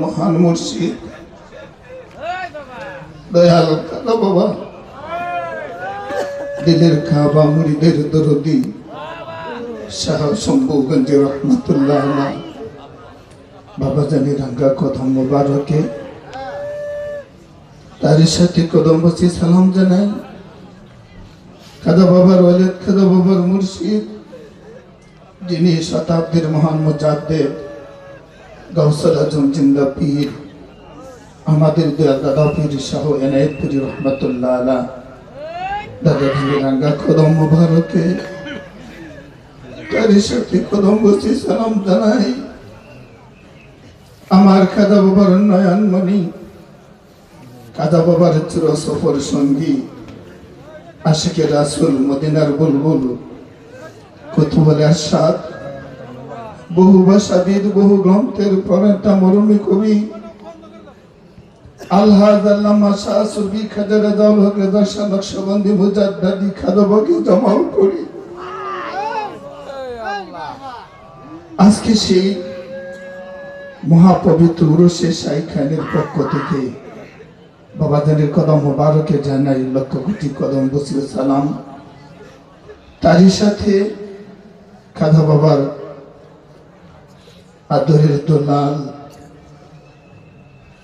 মহান মুর্শিদ। দয়াল বাবা। দরদি। বাবা জানি কদম সাথে কদম সালাম জানাই। খাদা বাবার খাদা বাবার মুর্শিদ। যিনি শতাব্দীর মহান মুজাদ্দেদ। গৌসল আজম জিন্দা পীর আমাদের দয়াল দাদা পীর শাহ এনায়তপুরি রহমতুল্লাহ আলা। দাদা ধীরে রাঙ্গা কদম মুবারকে। তারই সাথে কদম বসে সালাম জানাই। আমার খাদা বাবার নয়নমণি খাদা বাবার চির সফর সঙ্গী আশিকে রাসুল মদিনার বুলবুল কুতুবলে আসাদ বহু ভাষাবিদ বহু গ্রন্থের প্রণেতা মরমী কবি। আজকে সেই মহাপবিত্র খানের পক্ষ থেকে বাবাজানের কদম মোবারকে জানাই লক্ষ কোটি কদম বসির সালাম। তারই সাথে খাদা বাবার আদরের দোলাল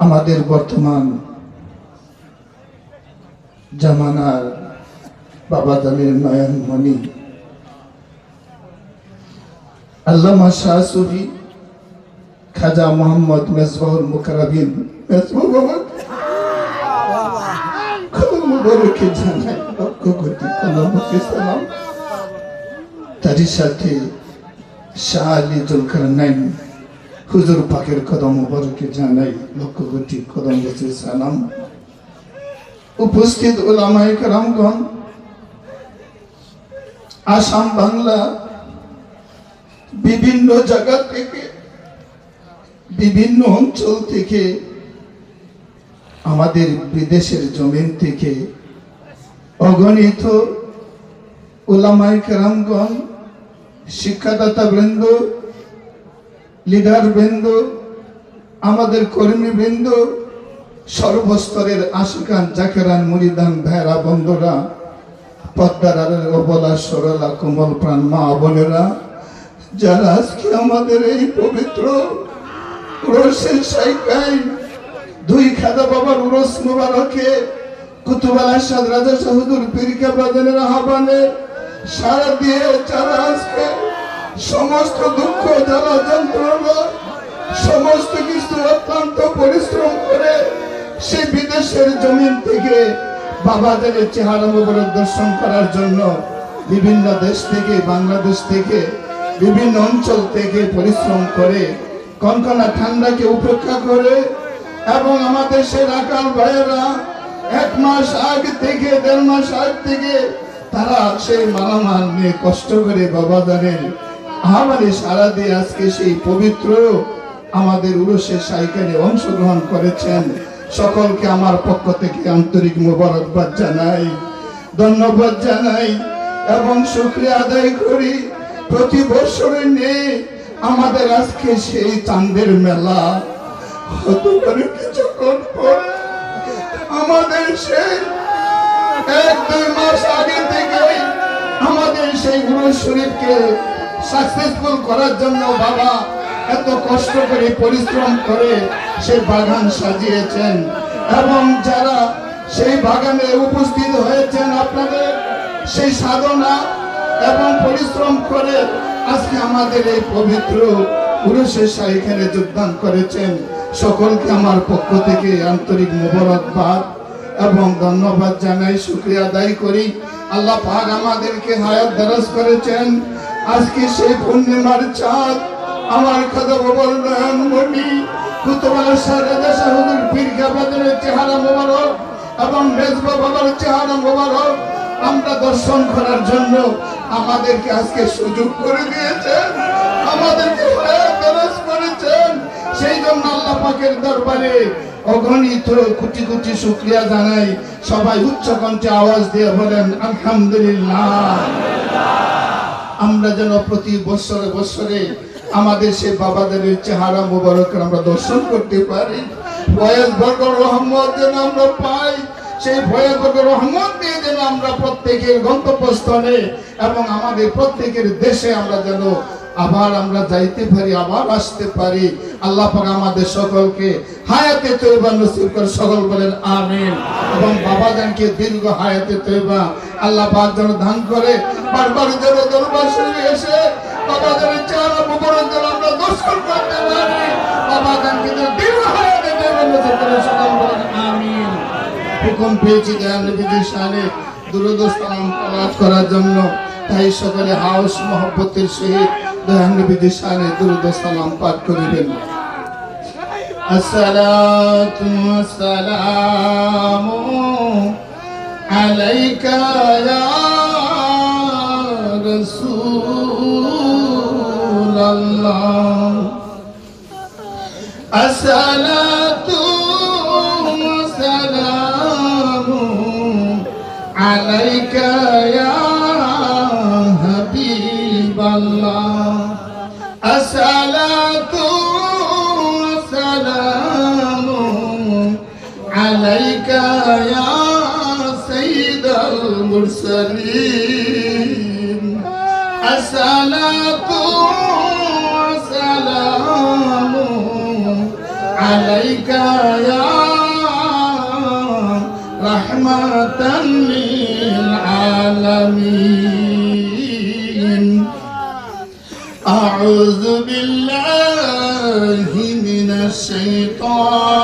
আমাদের বর্তমান জামানার বাবা দালের নয়নমণি আল্লামা শাহ খাজা মোহাম্মদ মেজবাহুল মুকারাবিন মেজবাহ মুবারকে তারই সাথে শাহ আলী জুলকার নাইন হুজুর পাকের কদম মুবারকে জানাই লক্ষ কোটি কদম বসে সালাম। উপস্থিত ওলামায়ে কারামগণ, আসাম বাংলা বিভিন্ন জায়গা থেকে, বিভিন্ন অঞ্চল থেকে, আমাদের বিদেশের জমিন থেকে অগণিত ওলামাই কেরামগণ, শিক্ষাদাতা বৃন্দ লিডার বৃন্দ, আমাদের কর্মী বৃন্দ, সর্বস্তরের আশিকান, জাকেরান, মুরিদান, ভেড়া, বন্ধুরা, পদ্মার সরলা, কোমল প্রাণ, মা বোনেরা, যারা আজকে আমাদের এই পবিত্র সাইকাই দুই খাদা বাবার উরস মুবারকে কুতুবাল রাজা পীরিকা আহ্বানে সারা দিয়ে যারা আজকে সমস্ত দুঃখ, জ্বালা, যন্ত্রণা, সমস্ত কিছু অত্যন্ত পরিশ্রম করে সে বিদেশের জমিন থেকে বাবাদের চেহারা মুবারক দর্শন করার জন্য বিভিন্ন দেশ থেকে, বাংলাদেশ থেকে, বিভিন্ন অঞ্চল থেকে পরিশ্রম করে কনকনা ঠান্ডাকে উপেক্ষা করে এবং আমাদের সে রাখাল ভাইয়েরা এক মাস আগে থেকে, দেড় মাস আগ থেকে তারা সেই মালামাল নিয়ে কষ্ট করে বাবা বাবাদানের আহ্বানে সারা দিয়ে আজকে সেই পবিত্র আমাদের উরসের সাইকেলে অংশগ্রহণ করেছেন। সকলকে আমার পক্ষ থেকে আন্তরিক মোবারকবাদ জানাই, ধন্যবাদ জানাই এবং শুক্রিয়া আদায় করি। প্রতি বছরে নেই আমাদের আজকে সেই চাঁদের মেলা। হতে পারে কিছুক্ষণ আমাদের সেই এক দুই মাস আগে থেকে আমাদের সেই গুরু শরীফকে সাকসেসফুল করার জন্য বাবা এত কষ্ট করে পরিশ্রম করে সেই বাগান সাজিয়েছেন। এবং যারা সেই বাগানে উপস্থিত হয়েছেন আপনাদের, সেই সাধনা এবং পরিশ্রম করে আজকে আমাদের এই পবিত্র পুরুষের এখানে যোগদান করেছেন। সকলকে আমার পক্ষ থেকে আন্তরিক মোবারকবাদ এবং ধন্যবাদ জানাই, শুক্রিয়া আদায় করি। আল্লাহ আমাদেরকে হায়াত দারাজ করেছেন। আজকে সেই পূর্ণিমার চাঁদ। আমার খাদা নয়ন মণি কুতুবালা চেহারা মোবারক এবং মেজবা বাবার চেহারা মোবারক। আমরা দর্শন করার জন্য আমাদেরকে আজকে সুযোগ করে দিয়েছেন, আমাদেরকে সেই জন্য আল্লাহ দরবারে অগণিত কোটি কোটি শুক্রিয়া জানাই। সবাই উচ্চ কণ্ঠে আওয়াজ দিয়ে বলেন, আলহামদুলিল্লাহ। আমরা যেন প্রতি বছরে বছরে আমাদের সে বাবাদের চেহারা মোবারক আমরা দর্শন করতে পারি। যেন আমরা পাই, সেই রহমত দিয়ে যেন আমরা প্রত্যেকের গন্তব্যস্থলে এবং আমাদের প্রত্যেকের দেশে আমরা যেন আবার আমরা যাইতে পারি, আবার আসতে পারি। আল্লাহ পাক আমাদের সকলকে হায়াতে তৈবা নসিব করে সকল বলেন আমিন। এবং বাবা জানকে দীর্ঘ হায়াতে তৈবা আল্লাহ পাক যেন দান করে। বারবার যেন দরবার শরীফে এসে বাবা যেন চেহারা মুবারক যেন আমরা দর্শন করতে পারি। বাবা জানকে যেন দীর্ঘ হায়াতে তৈবা নসিব করে সকল বলেন আমিন। হুকুম পেয়েছি দয়াল নবীজির শানে দুরুদ সালাম করার জন্য। তাই সকলে হাউস মহব্বতের সহিত দয়ানবিধি সারে দুরুদ সালাম পাঠ করিবেন আসসালাতু আসসালামু আলাইকা ইয়া রাসূলুল্লাহ। আসসালাতু আসসালামু আলাইকা عليك يا رحمة للعالمين. أعوذ بالله من الشيطان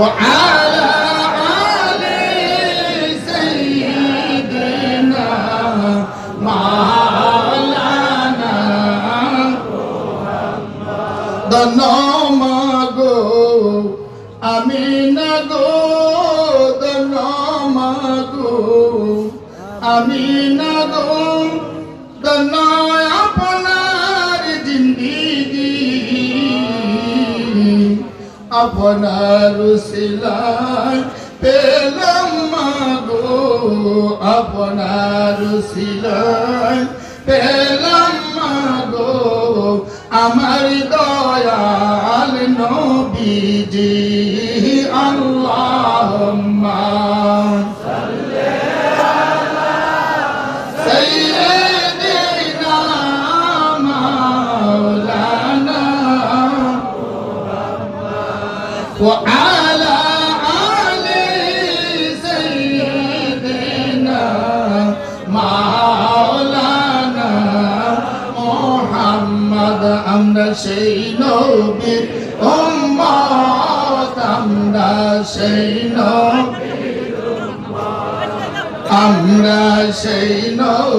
وعلى آل سيدنا مولانا দনমাগো আমি না গো দনমাগো আমি না গো দনয় আপনার সিলাই পেলাম মাগো আপনার সিলাই পেলাম মাগো। আমার দয়াল নবীজি আল্লাহুম্মা সেই নবীর উম্মত আমরা সেই নবীর আমরা সেই নবীর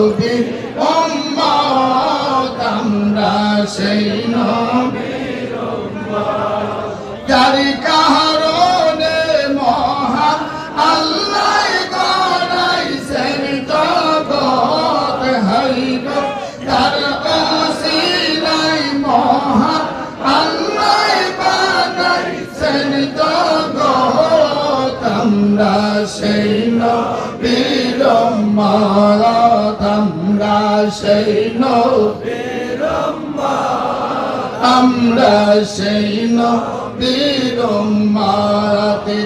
আমরা সেই আমরা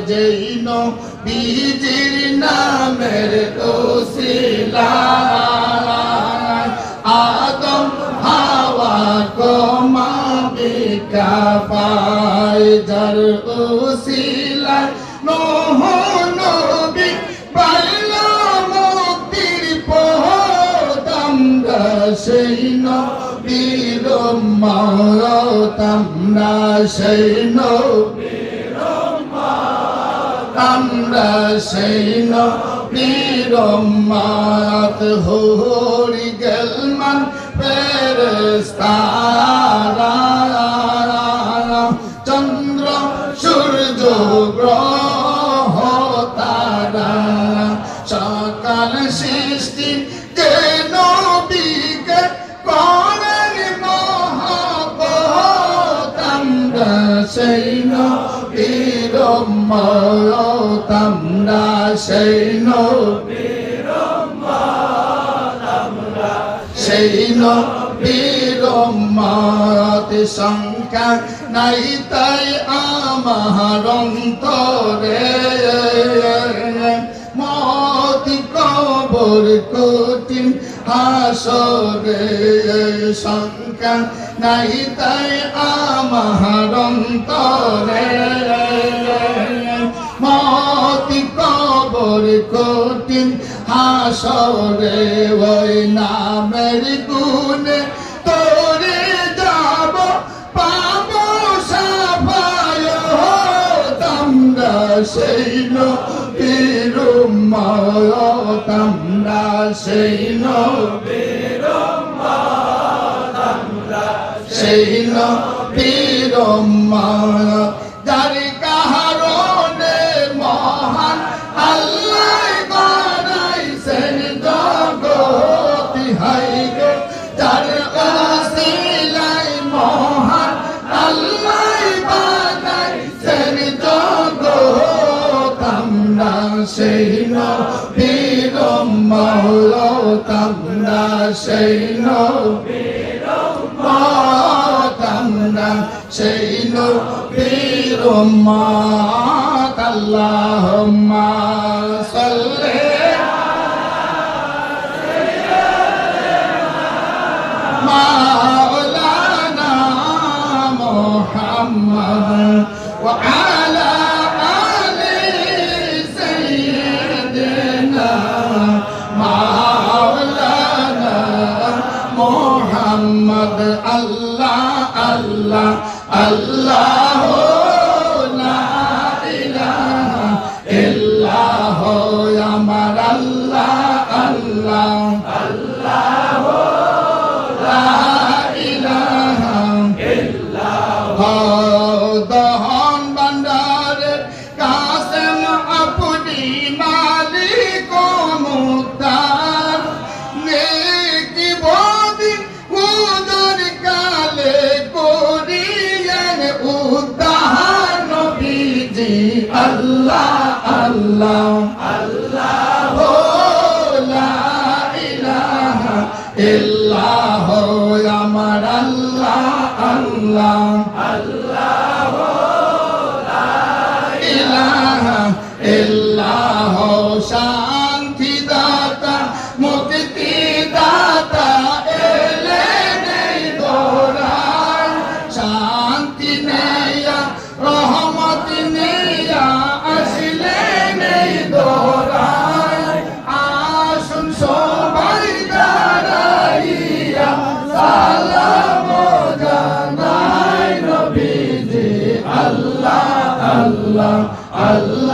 যেই নবীজির নামের ওসিলায় আদম হাওয়া কমা বিকা পায় যার ওসিলায় বলো তোমরা সেই নবীর তোমরা সেই নবীর মাত হরি গেলমান ফেরেস্তা সেই নবীর আমরা, সেই নবীর মাতে সংকার নাই তাই আমার অন্তরে। মতি কবর, কঠিন হাসরে সংকার নাই তাই আমার অন্তরে। কবর কঠিন হাসরে, ওই নামের গুণে তোরে যাব, পাব সাফায় তোমরা সেই নবীর তোমরা সেই নবীর সেই নবীর সেই নবীর উম্মত আমরা সেই নবীর উম্মত। আল্লাহুম্মা সাল্লি مولانا محمد Allah.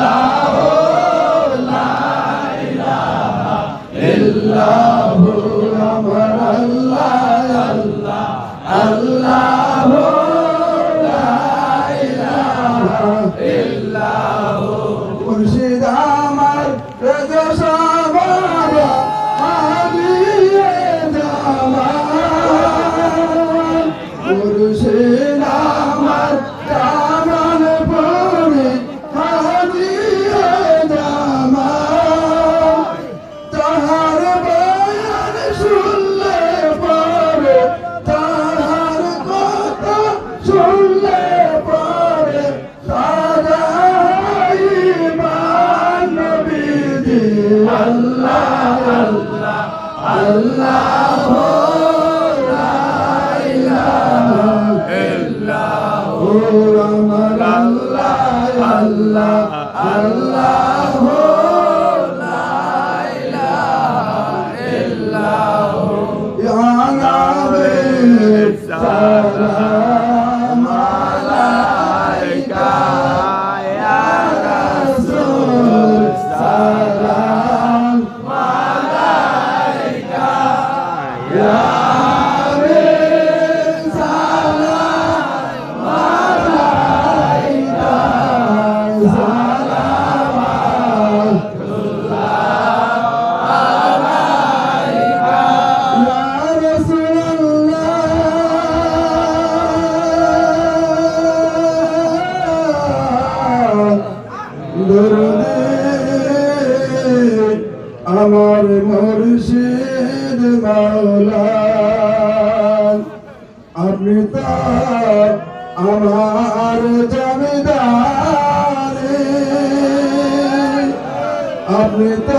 তো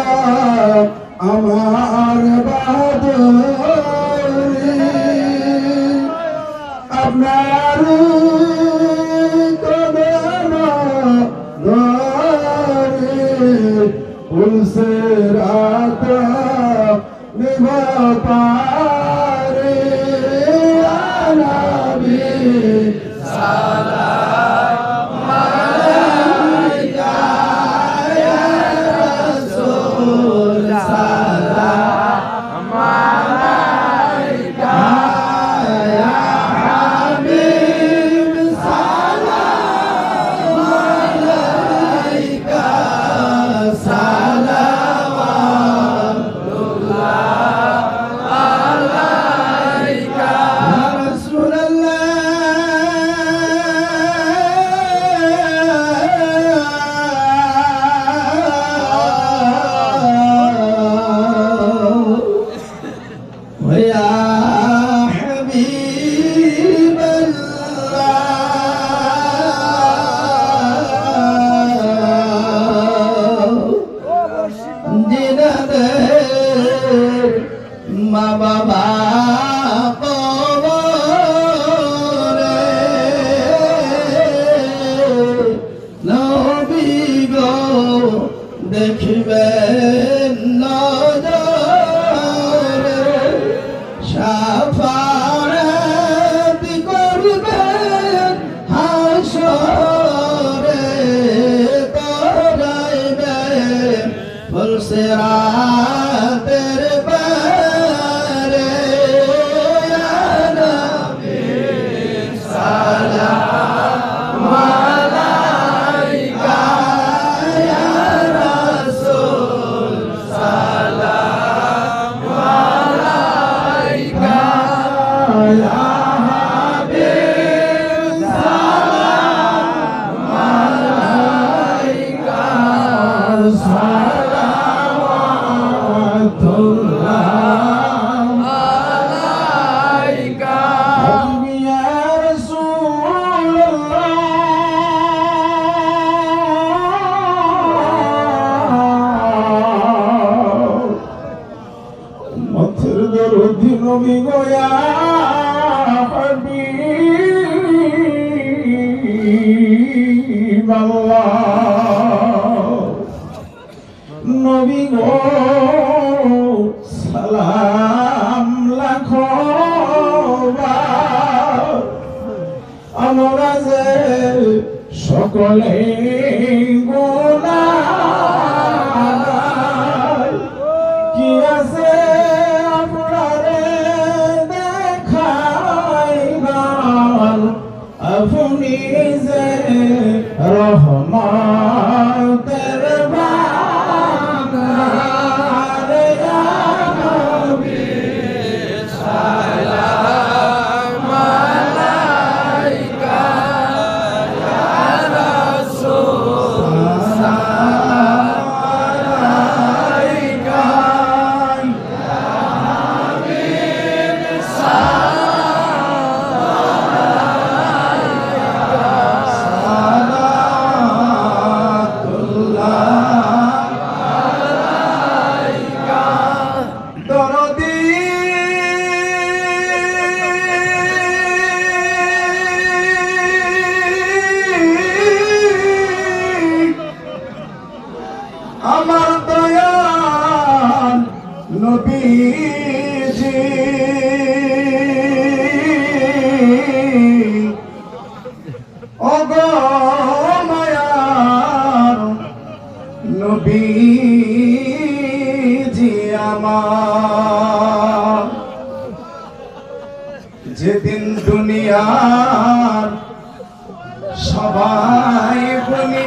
আমার বাহাদুর আপনার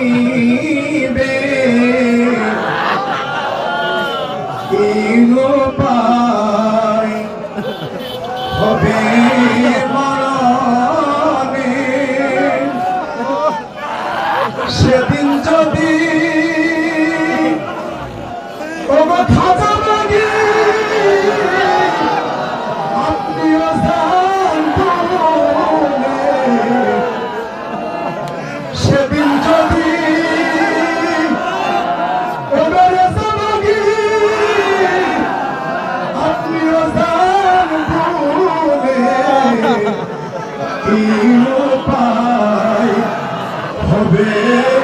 কি হবে também.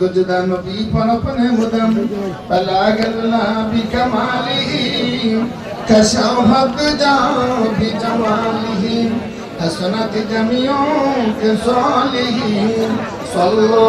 गुजदम पीपन पन पन मुदम बलागल्ला भी कमाली कशहत जाओ भी जमाली, हसनत जमियों के साली, सल्लो